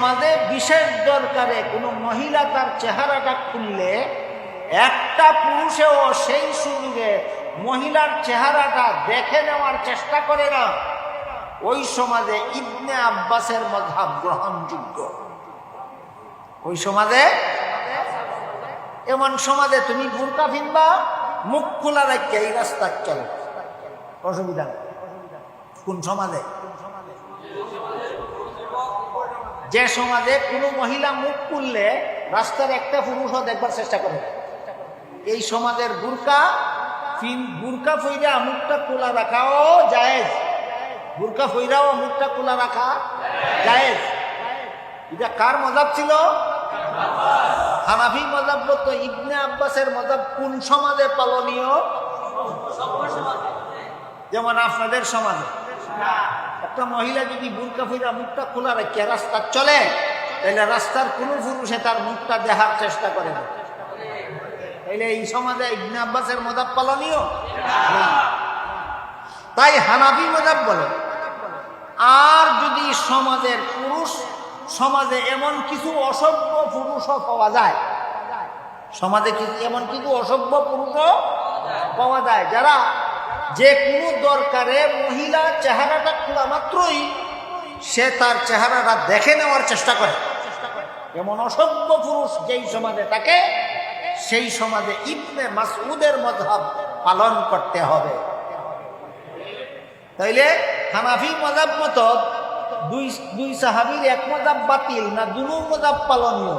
আমাদের বিশেষ দরকারে কোনো মহিলা তার চেহারাটা খুললে, একটা পুরুষেও সেই সুযোগে মহিলার চেহারাটা দেখে নেওয়ার চেষ্টা করে না। ওই সমাজে ইবনে আব্বাসের মধাব গ্রহণযোগ্য। ওই সমাজে এমন সমাজে তুমি বুরকা ফিনবা, মুখ খোলা রাখতে এই রাস্তার চলো। অসুবিধা কোন সমাজে? যে সমাজে কোনো মহিলা মুখ খুললে রাস্তার একটা পুরুষও দেখবার চেষ্টা করে এই সমাজের বুরকা বুরকা ফইরা মুখটা খোলা রাখাও জায়েজ। বুরকা ফইরাও মুখটা খোলা রাখা জায়েজ। এটা কার মজাব ছিল? হানাফি মজাব তো ইবনে আব্বাসের মজাব কোন সমাজে পালনীয়? যেমন আপনাদের সমাজে। একটা মহিলা যদি বুরকা ফিরা মুখটা খোলা রেখে রাস্তা চলে তাহলে রাস্তার কোনো পুরুষে তার মুখটা দেখার চেষ্টা করে না। তাইলে এই সমাজে ইবনে আব্বাসের মজাব পালনীয়। তাই হানাফি মজাব বলে, আর যদি সমাজের পুরুষ, সমাজে এমন কিছু অসভ্য পুরুষও পাওয়া যায়, সমাজে কিছু এমন কিছু অসভ্য পুরুষও পাওয়া যায়? যারা যে কোনো দরকারে মহিলা চেহারাটা খোলা মাত্রই সে তার চেহারাটা দেখে নেওয়ার চেষ্টা করে। এমন অসভ্য পুরুষ যেই সমাজে থাকে, সেই সমাজে ইবনে মাসউদের মধাব পালন করতে হবে। তাইলে হানাফি মজাব মতো দুই দুই সাহাবির এক মজাব বাতিল না দুনু মজাব পালনীয়?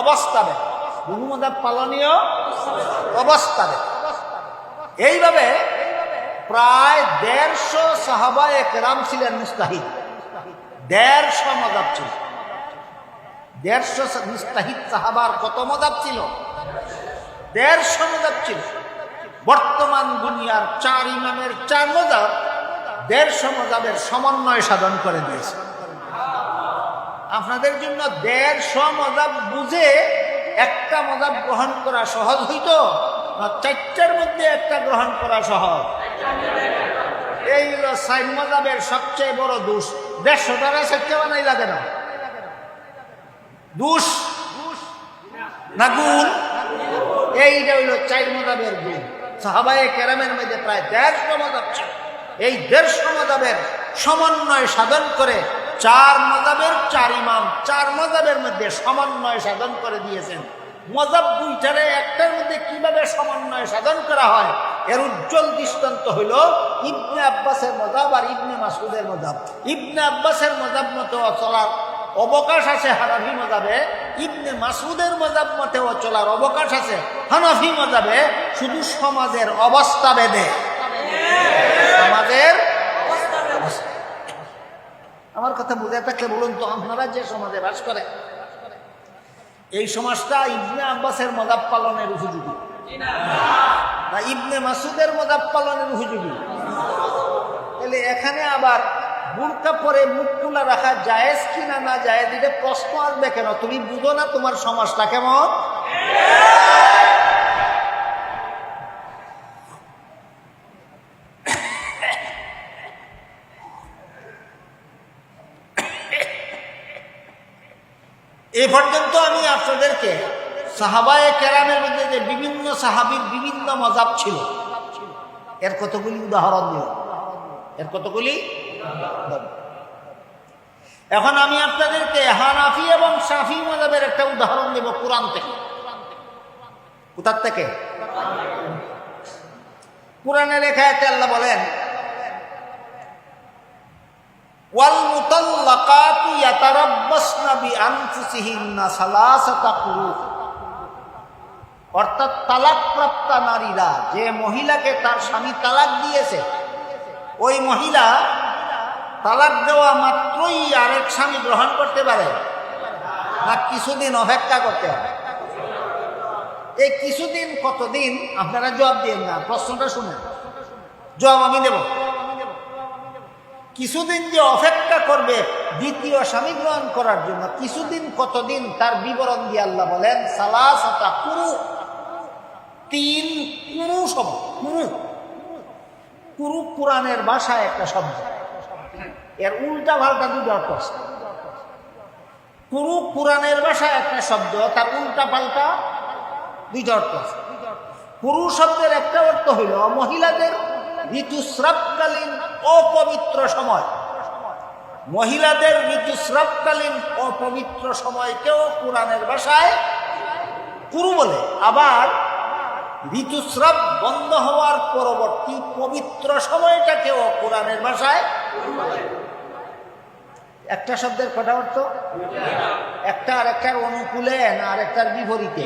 অবস্থাবে দুনু। মজাব পালনীয় অবস্থাবে এইভাবে প্রায় দেড়শো সাহাবা একরাম ছিলেন মুস্তাহিদ। দেড়শো মজাব ছিল। দেড়শো মুস্তাহিদ সাহাবার কত মজাব ছিল? দেড়শো মজাব ছিল। বর্তমান দুনিয়ার চার ইমামের চার মজাব দেড়শো মজাবের সমন্বয় সাধন করে দিয়েছে। আপনাদের জন্য দেড়শো মজাব বুঝে একটা মজাব গ্রহণ করা সহজ হইত? না চারটার মধ্যে একটা গ্রহণ করা সহজ। এই হলো সাইন মজাবের সবচেয়ে বড় দোষ। দেড়শো টাকা চারটে বানাই লাগে না? দোষ? না গুণ? এইটা হইল চার মজাবের গুণ। সাহাবায়ে কেরামের মধ্যে প্রায় দেড়শো মজাব ছিল। এই দেড়শো মজাবের সমন্বয় সাধন করে চার মজাবের চার ইমাম চার মজাবের মধ্যে সমন্বয় সাধন করে দিয়েছেন। মজাব দুইটারে, একটার মধ্যে কীভাবে সমন্বয় সাধন করা হয়, এর উজ্জ্বল দৃষ্টান্ত হইল ইবনে আব্বাসের মজাব আর ইবনে মাসুদের মজাব ইবনে আব্বাসের মজাব মতো চলার অবকাশ আছে হানাফি মজাবে, ইবনে মাসুদের মজাব মতেও চলার অবকাশ আছে হানাফি মজাবে, শুধু সমাজের অবস্থা বেদে সমাজের। আমার কথা বুঝে থাকলে বলুন তো, আপনারা যে সমাজে বাস করে এই সমাজটা ইবনে আব্বাসের মজাব পালনের উপযোগী। না, ইবনে মাসুদের মজাব পালনের উপযোগী। তাহলে এখানে আবার বুড়কা পরে মুখ খোলা রাখা জায়েজ কিনা না জায়েজ, এটা প্রশ্ন আসবে কেন? তুমি বুঝো না তোমার সমাজটা কেমন? এ পর্যন্ত আমি আপনাদেরকে সাহাবায়ে কেরামের মধ্যে যে বিভিন্ন সাহাবির বিভিন্ন মজাব ছিল, এর কতগুলি উদাহরণ দিলাম। এর কতগুলি এখন আমি আপনাদেরকে হানাফি এবং সাফি মজাবের একটা উদাহরণ দেব কোরআন থেকে। কোথার থেকে? কোরআনে লেখা আছে, আল্লাহ বলেন অর্থাৎ নারীরা, যে মহিলাকে তার স্বামী তালাক দিয়েছে, ওই মহিলা তালাক দেওয়া মাত্রই আরেক স্বামী গ্রহণ করতে পারে। না কিছুদিন অপেক্ষা করতে হবে। এই কিছুদিন কতদিন? আপনারা জবাব দিন না, প্রশ্নটা শুনেন। জবাব আমি দেব। কিছুদিন যে অপেক্ষা করবে দ্বিতীয় স্বামী গ্রহণ করার জন্য, কিছুদিন কতদিন তার বিবরণ দিয়ে আল্লাহ বলেন, সালাসতা কুরু, তিন কুরু শব্দ, কুরু কুরু কোরআনের ভাষায় একটা শব্দ। এর উল্টা পাল্টা দুটো অর্থ আছে। কুরু কোরআনের ভাষা একটা শব্দ, তার উল্টা পাল্টা দুইটা অর্থ আছে। পুরু শব্দের একটা অর্থ হইল মহিলাদের ঋতুস্রাবকালীন অপবিত্র সময়। মহিলাদের ঋতুস্রাবকালীন অপবিত্র সময়কেও কোরআনের ভাষায় কুরু বলে। আবার ঋতুস্রাব বন্ধ হওয়ার পরবর্তী পবিত্র সময়টাকেও কোরআনের ভাষায় একটা শব্দের কটা অর্থ? একটা আর একটার অনুকূলে আর একটার বিপরীতে?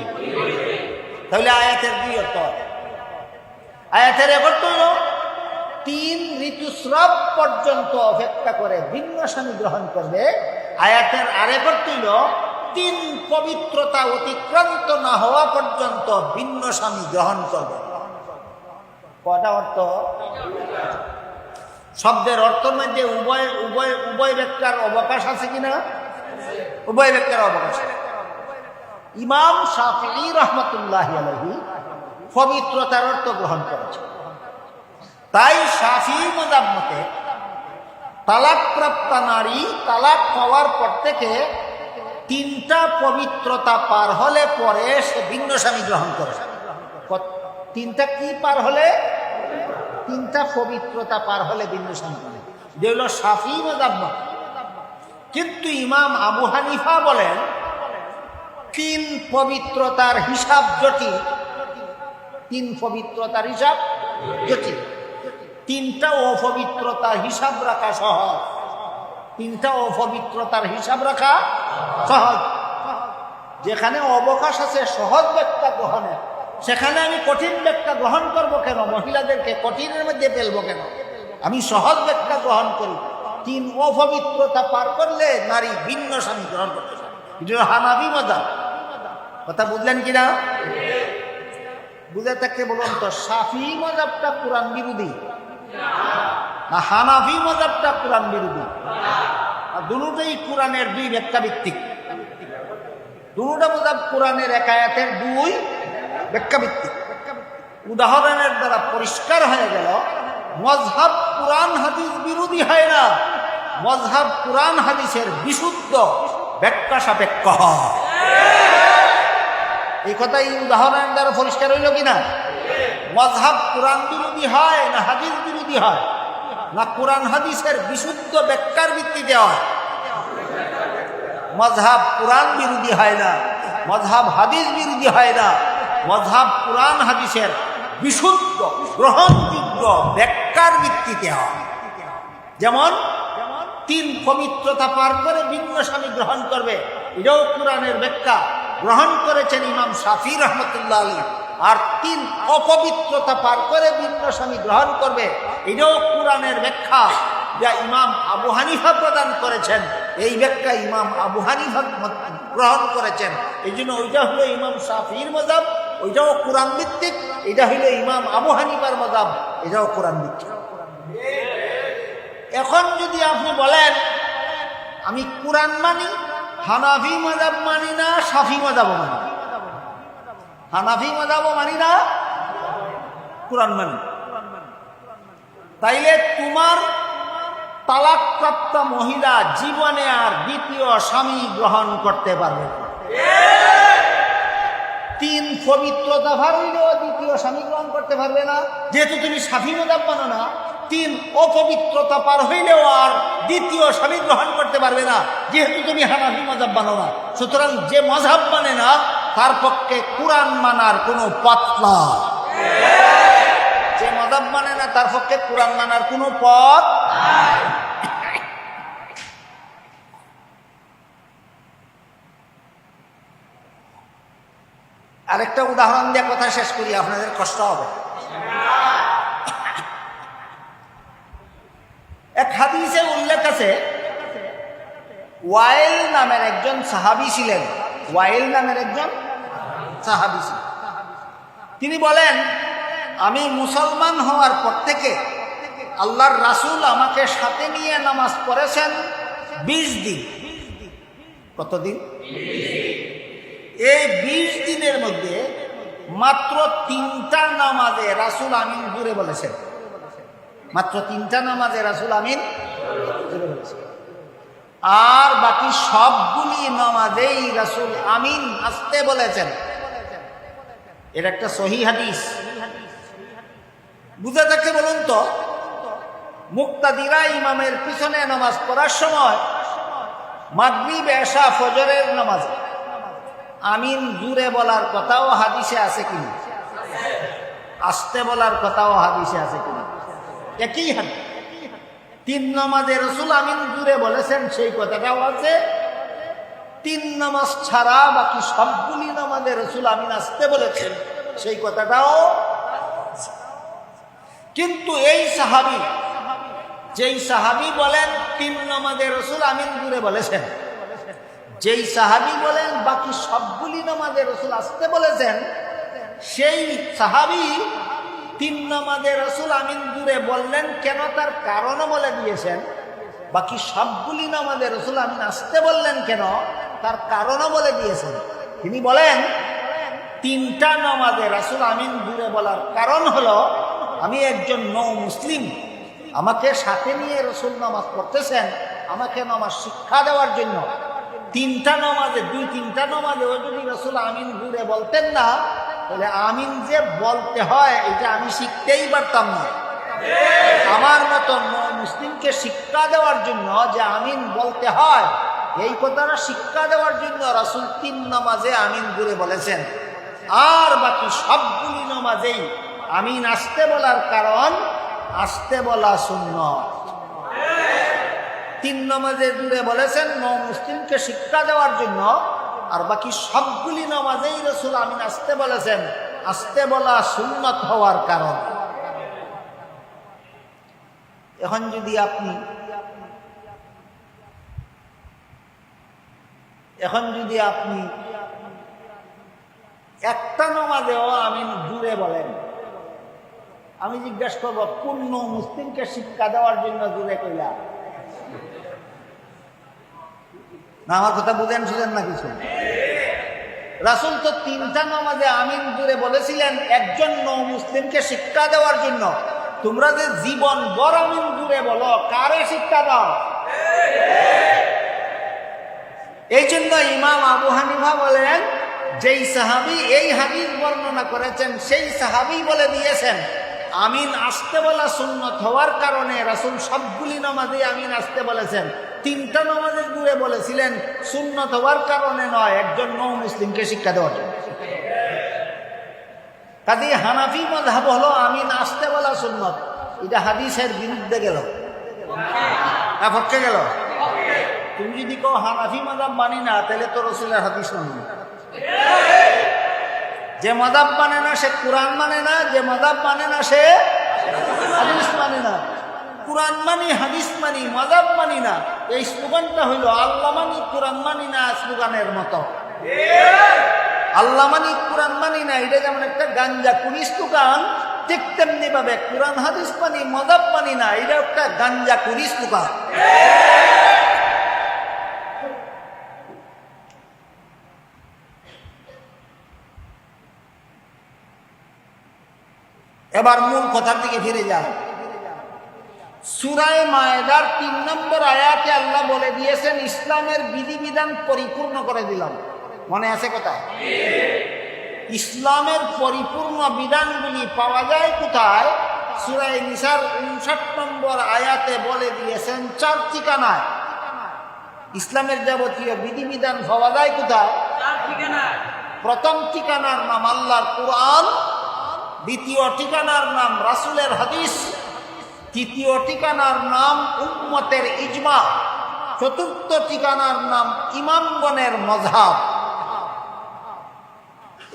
তাহলে আয়াতের দুই অর্থ আয়াতের এক অর্থ তিন ঋতুস্রাব পর্যন্ত অপেক্ষা করে ভিন্ন স্বামী গ্রহণ করবে। আয়াতের আরেক অর্থ হইল তিন পবিত্রতা অতিক্রান্ত না হওয়া পর্যন্ত ভিন্ন স্বামী গ্রহণ করবে। কটা অর্থ? শব্দের অর্থ মধ্যে উভয় উভয় উভয় ব্যাখ্যার অবকাশ আছে কিনা? উভয় ব্যাখ্যার অবকাশ। ইমাম শাফি রহমতুল্লাহ আলহী পবিত্রতার অর্থ গ্রহণ করেছে তাই শাফি মজাব মতে তালাক প্রাপ্তা নারী তালাক পাওয়ার পর থেকে তিনটা পবিত্রতা পার হলে পরে সে ভিন্ন স্বামী গ্রহণ করে। তিনটা কি পার হলে? তিনটা পবিত্রতা পার হলে ভিন্ন স্বামী করে। যেগুলো শাফি মজাব মতে কিন্তু ইমাম আবু হানিফা বলেন, তিন পবিত্রতার হিসাব জটিল। তিন পবিত্রতার হিসাব জটিল। তিনটা অপবিত্রতার হিসাব রাখা সহজ। তিনটা অপবিত্রতার হিসাব রাখা সহজ। যেখানে অবকাশ আছে, সহজ ব্যাখ্যা গ্রহণের। সেখানে আমি কঠিন ব্যাখ্যা গ্রহণ করব কেন? মহিলাদেরকে কঠিনের মধ্যে ফেলব কেন? আমি সহজ ব্যাখ্যা গ্রহণ করি। তিন অপবিত্রতা পার করলে নারী ভিন্ন স্বামী গ্রহণ করতে পারে। হানাবি মজা কথা বুঝলেন কিনা বুঝে থাকতে বলুন তো, সাফি মজাবটা কোরআন বিরোধী। না, হানাফি মজাবটা কোরআন বিরোধী। দুটোই কোরআনের দুই ব্যাখ্যা ভিত্তিক দুটা মজাব কোরআনের একায়াতের দুই ব্যাখ্যা ভিত্তিক উদাহরণের দ্বারা পরিষ্কার হয়ে গেল, মজহাব কোরআন হাদিস বিরোধী হয় না, মজহাব কোরআন হাদিসের বিশুদ্ধ ব্যাখ্যা সাপেক্ষ এই কথা এই উদাহরণের দ্বারা পরিষ্কার হইল কিনা? মজহাব কোরআন বিরোধী হয় না হাদিস বিরোধী হয়? না কোরআন হাদিসের বিশুদ্ধ ব্যাখ্যার ভিত্তিতে হয়? মজহাব কোরআন বিরোধী হয় না মজহাব হাদিস বিরোধী হয় না মজহাব কোরআন হাদিসের বিশুদ্ধ, গ্রহণযোগ্য ব্যাখ্যার ভিত্তিতে হয়। যেমন, তিন পবিত্রতা পার করে ভিন্ন স্বামী গ্রহণ করবে, এটাও কোরআনের ব্যাখ্যা। গ্রহণ করেছেন ইমাম শাফি রহমতুল্লাহ আলী আর তিন অপবিত্রতা পার করে ভিন্ন স্বামী গ্রহণ করবে। এটাও কোরআনের ব্যাখ্যা যা ইমাম আবু হানিফা প্রদান করেছেন। এই ব্যাখ্যা ইমাম আবু হানিফা গ্রহণ করেছেন। এই জন্য ওইটা হলো ইমাম শাফির মজাব, ওইটাও কোরআন ভিত্তিক, এটা হলো ইমাম আবু হানিফার মজাব, এটাও কোরআন ভিত্তিক। এখন যদি আপনি বলেন, আমি কোরআন মানি, হানাফি মজাব মানি না সাফি মজাবও মানি হানাফি মজাবও মানি না কোরআন মানি। তাইলে তোমার তালাকপ্রাপ্ত মহিলা জীবনে আর দ্বিতীয় স্বামী গ্রহণ করতে পারবে তিন পবিত্রতা ভার হইলেও দ্বিতীয় স্বামী গ্রহণ করতে পারবে না। যেহেতু তুমি সাফি মজাব মানো না, তিন অপবিত্রতা পার হইলেও আর দ্বিতীয় স্বামী গ্রহণ করতে পারবে না। যেহেতু তুমি হানাফি মজাব মানো না। সুতরাং যে মজাব মানে না তার পক্ষে কোরআন মানার কোনো পাতলা যে মজাব মানে না, তার পক্ষে কোরআন মানার কোনো পথ আরেকটা উদাহরণ দিয়ে কথা শেষ করি, আপনাদের কষ্ট হবে। এক হাদিসে উল্লেখ আছে, ওয়াইল নামের একজন সাহাবি ছিলেন। ওয়াইল নামের একজন সাহাবি ছিলেন। তিনি বলেন, আমি মুসলমান হওয়ার পর থেকে আল্লাহর রাসূল আমাকে সাথে নিয়ে নামাজ পড়েছেন বিশ দিন। কতদিন? এই বিশ দিনের মধ্যে মাত্র তিনটা নামাজে রাসুল আমিন জুড়ে বলেছেন। মাত্র তিনটা নামাজে রাসুল আমিন জুড়ে বলেছেন। আর বাকি সবগুলি নামাজ রাসুল আমিন আসতে বলেছেন। এটা একটা সহি হাদিস। বুঝে যাচ্ছে বলুন তো? মুক্তাদিরা ইমামের পিছনে নামাজ পড়ার সময় মাগরিব, এশা, ফজরের নামাজ। আমিন জুড়ে বলার কথাও হাদিসে আছে কিনা? আসতে বলার কথাও হাদিসে আছে কিনা? একই হাদিস। তিন নামাজে রসুল আমিন জুড়ে বলেছেন, সেই কথাটাও আছে। তিন নামাজ ছাড়া বাকি সবগুলি নামাজে রসুল আমিন আসতে বলেছেন, সেই কথাটাও কিন্তু এই সাহাবি, যেই সাহাবি বলেন, তিন নামাজে রসুল আমিন জুড়ে বলেছেন, যেই সাহাবি বলেন, বাকি সবগুলি নামাজে রসুল আসতে বলেছেন, সেই সাহাবি তিন নামাজে রসুল আমিন জুড়ে বললেন, কেন তার কারণও বলে দিয়েছেন? বাকি সবগুলি নামাজে রসুল আমিন আসতে বললেন কেন? তার কারণও বলে দিয়েছেন। তিনি বলেন, তিনটা নামাজে রাসুল আমিন জুড়ে বলার কারণ হলো, আমি একজন নৌ মুসলিম। আমাকে সাথে নিয়ে রসুল নামাজ পড়তেছেন। আমাকে নামাজ শিক্ষা দেওয়ার জন্য। তিনটা নামাজে দুই তিনটা নামাজে ও যদি রসুল আমিন ঘুরে বলতেন না তাহলে আমিন যে বলতে হয়, এটা আমি শিখতেই পারতাম না। আমার মতো মুসলিমকে শিক্ষা দেওয়ার জন্য যে আমিন বলতে হয়, এই কথাটা শিক্ষা দেওয়ার জন্য রাসুল তিন নামাজে আমিন ঘুরে বলেছেন। আর বাকি সবগুলি নামাজেই আমিন আসতে বলার কারণ আসতে বলা শূন্য তিন নামাজে দূরে বলেছেন মুসলিমকে শিক্ষা দেওয়ার জন্য আর বাকি সবগুলি নামাজেই রসুল আমিন আসতে বলেছেন। আসতে বলা সুন্নত হওয়ার কারণ। এখন যদি আপনি এখন যদি আপনি একটা নমাজেও আমিন দূরে বলেন, আমি জিজ্ঞেস করব, পূর্ণ মুসলিমকে শিক্ষা দেওয়ার জন্য দূরে কইলা? না, আমার কথা বুঝেন শুধেন না কিছু? রাসুল তো তিনটা নামাজে আমিন দূরে বলেছিলেন, একজন ন মুসলিমকে শিক্ষা দেওয়ার জন্য। তোমরা যে জীবন বর আমিন দূরে বলো, কারে শিক্ষা দাও? এই জন্য ইমাম আবু হানিফা বলেন, যেই সাহাবি এই হাদিস বর্ণনা করেছেন, সেই সাহাবি বলে দিয়েছেন, আমিন আসতে বলা সুন্নত হওয়ার কারণে রাসুল সবগুলি নামাজে আমিন আসতে বলেছেন। তিনটা নামাজের দূরে বলেছিলেন, সুন্নত হওয়ার কারণে নয়, একজন নৌ মুসলিমকে শিক্ষা দেওয়ার জন্য। কাজে হানাফি মধাব হলো আমি আসতে বলা সুন্নত। এটা হাদিসের বিরুদ্ধে গেল। গেল। তুমি যদি কো হানাফি মাদাব মানি না, তাহলে তো রসুলের হাদিস মানি যে মাদাব মানে না, সে কোরআন মানে না, যে মাদাব মানে না, সে হাদিস মানে না। কোরআন মানি, হাদিস মানি মাদাব মানি না। এই স্লোগানটা হইল, আল্লাহ মানি কোরআন মানি না স্লোগানের মতো। আল্লাহ মানি কোরআন মানি না, এটা যেমন একটা গাঞ্জা কুড়ি স্লোগান, ঠিক তেমনি ভাবে কোরআন হাদিস মানি না, এটা একটা গাঞ্জা স্লোগান। এবার মূল কথার দিকে ফিরে যান সুরায় মায়েদার তিন নম্বর আয়াতে আল্লাহ বলে দিয়েছেন ইসলামের বিধিবিধান পরিপূর্ণ করে দিলাম। মনে আছে কোথায় ইসলামের পরিপূর্ণ বিধানগুলি পাওয়া যায় কোথায়? সুরায় নিসার উনষাট নম্বর আয়াতে বলে দিয়েছেন চার ঠিকানায়। ইসলামের যাবতীয় বিধিবিধান পাওয়া যায় কোথায়? প্রথম ঠিকানার নাম আল্লাহর কোরআন দ্বিতীয় ঠিকানার নাম রাসুলের হাদিস তৃতীয় ঠিকানার নাম উম্মতের ইজমা, চতুর্থ ঠিকানার নাম ইমামগণের মজাব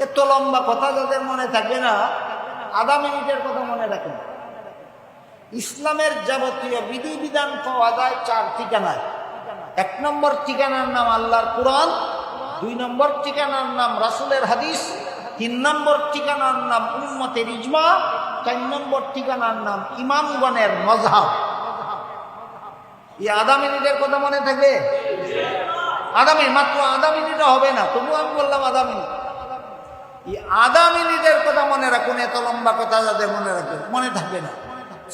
এত লম্বা কথা যাদের মনে থাকবে না, আধা মিনিটের কথা মনে রাখেন ইসলামের যাবতীয় বিধিবিধান পাওয়া যায় চার ঠিকানায়। এক নম্বর ঠিকানার নাম আল্লাহর কোরআন, দুই নম্বর ঠিকানার নাম রাসুলের হাদিস, তিন নম্বর ঠিকানার নাম উম্মতের ইজমা চার নম্বর ঠিকানার নাম ইমামগণের মজহাব। এই আধা কথা মনে থাকবে? মিনিট মাত্র আধা মিনিটও হবে না তবু আমি বললাম আধা মিনিট মিনিটের কথা মনে রাখুন, এত লম্বা কথা যাদের মনে রাখবেন, মনে থাকবে না।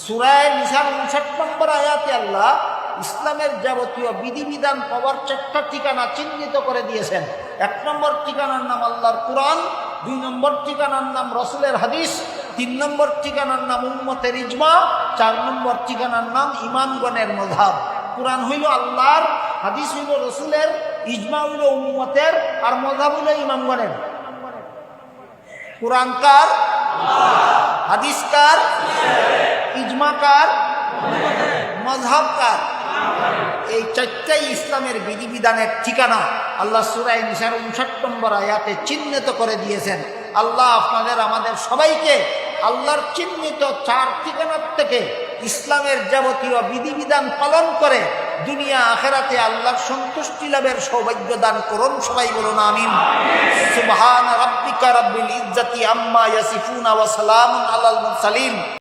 সুরায় নিশান উনষাট নম্বর আয়াতে আল্লাহ ইসলামের যাবতীয় বিধিবিধান, পাওয়ার চারটা ঠিকানা চিহ্নিত করে দিয়েছেন। এক নম্বর ঠিকানার নাম আল্লাহর কোরআন, দুই নম্বর ঠিকানার নাম রসুলের হাদিস তিন নম্বর ঠিকানার নাম উম্মতের ইজমা, চার নম্বর ঠিকানার নাম ইমামগণের মধাব কোরআন হইল আল্লাহর, হাদিস হইল রসুলের, ইজমা হইল উম্মতের, আর মধাব হইল ইমামগণের। কোরআন কার? হাদিস কার? ইজমা কার? মজহাব কার? এই চারটাই ইসলামের বিধিবিধানের ঠিকানা। আল্লাহ সুরাই নিসার উনষাট নম্বর আয়াতে চিহ্নিত করে দিয়েছেন। আল্লাহ আপনাদের, আমাদের সবাইকে আল্লাহর চিহ্নিত চার ঠিকানার থেকে ইসলামের যাবতীয় বিধিবিধান পালন করে দুনিয়া আখেরাতে আল্লাহর সন্তুষ্টি লাভের সৌভাগ্য দান করুন। সবাই বলুন, আমিন। সুবহান রাব্বিকা রাব্বিল ইজ্জাতি আম্মা ইয়াসিফুন ওয়া সালামুন আলাল মুরসালিন।